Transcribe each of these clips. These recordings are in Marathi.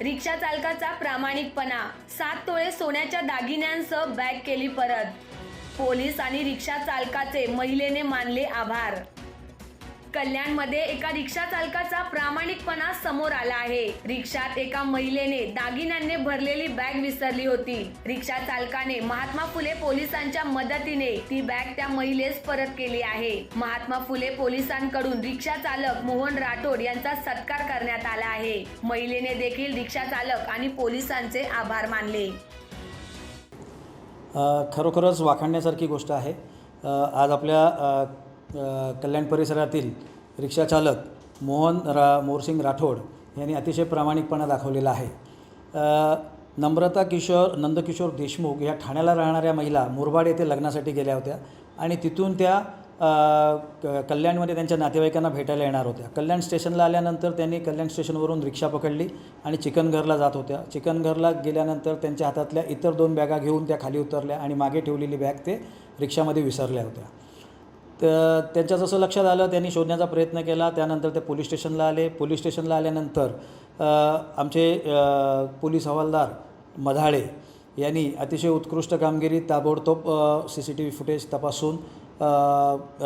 रिक्षा चालकाचा प्रामाणिकपणा. सात तोळे सोन्याच्या दागिन्यांसह बॅग केली परत. पोलीस आणि रिक्षा चालकाचे महिलेने मानले आभार. कल्याणमध्ये एका रिक्षा चालकाचा प्रामाणिकपणा समोर आला आहे. रिक्षात एका महिलेने दागिन्यांनी भरलेली बॅग विसरली होती. रिक्षा चालकाने महात्मा फुले पोलिसांच्या मदतीने ती बॅग त्या महिलेस परत केली आहे. महात्मा फुले पोलिसांकडून रिक्षा चालक मोहन राठोड यांचा सत्कार करण्यात आला आहे. महिलेने देखील रिक्षा चालक आणि पोलिसांचे आभार मानले. खरोखरच वाखाणण्यासारखी गोष्ट आहे. आज आपल्या कल्याण परिसरातील रिक्षाचालक मोहन रा मोरसिंग राठोड यांनी अतिशय प्रामाणिकपणा दाखवलेला आहे. नम्रता किशोर नंदकिशोर देशमुख या ठाण्याला राहणाऱ्या महिला मुरबाड येथे लग्नासाठी गेल्या होत्या आणि तिथून त्या क- कल्याणमध्ये त्यांच्या नातेवाईकांना भेटायला येणार होत्या. कल्याण स्टेशनला आल्यानंतर त्यांनी कल्याण स्टेशनवरून रिक्षा पकडली आणि चिकनघरला जात होत्या. चिकनघरला गेल्यानंतर त्यांच्या हातातल्या इतर दोन बॅगा घेऊन त्या खाली उतरल्या आणि मागे ठेवलेली बॅग ते रिक्षामध्ये विसरल्या होत्या. तर त्यांच्या जसं लक्षात आलं त्यांनी शोधण्याचा प्रयत्न केला. त्यानंतर ते पोलीस स्टेशनला आले. पोलीस स्टेशनला आल्यानंतर आमचे पोलीस हवालदार मधाळे यांनी अतिशय उत्कृष्ट कामगिरी ताबडतोब C C T V footage तपासून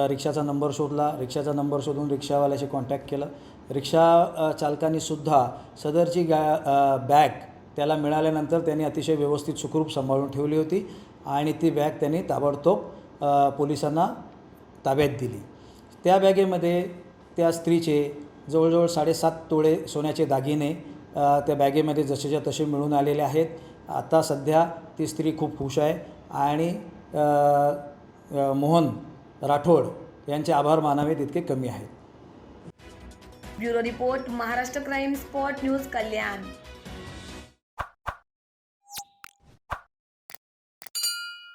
रिक्षाचा नंबर शोधला. रिक्षाचा नंबर शोधून रिक्षावाल्याशी कॉन्टॅक्ट केलं. रिक्षा चालकांनीसुद्धा सदरची गा बॅग त्याला मिळाल्यानंतर त्यांनी अतिशय व्यवस्थित सुखरूप सांभाळून ठेवली होती आणि ती बॅग त्यांनी ताबडतोब पोलिसांना ताब्यात दिली. त्या बॅगेमध्ये त्या स्त्रीचे जवळजवळ साडेसात तोळे सोन्याचे दागिने त्या बॅगेमध्ये जसेच्या तसे मिळून आलेले आहेत. आता सध्या ती स्त्री खूप खुश आहे आणि मोहन राठोड यांचे आभार मानावे तितके कमी आहेत. Bureau report Maharashtra crime spot news Kalyan.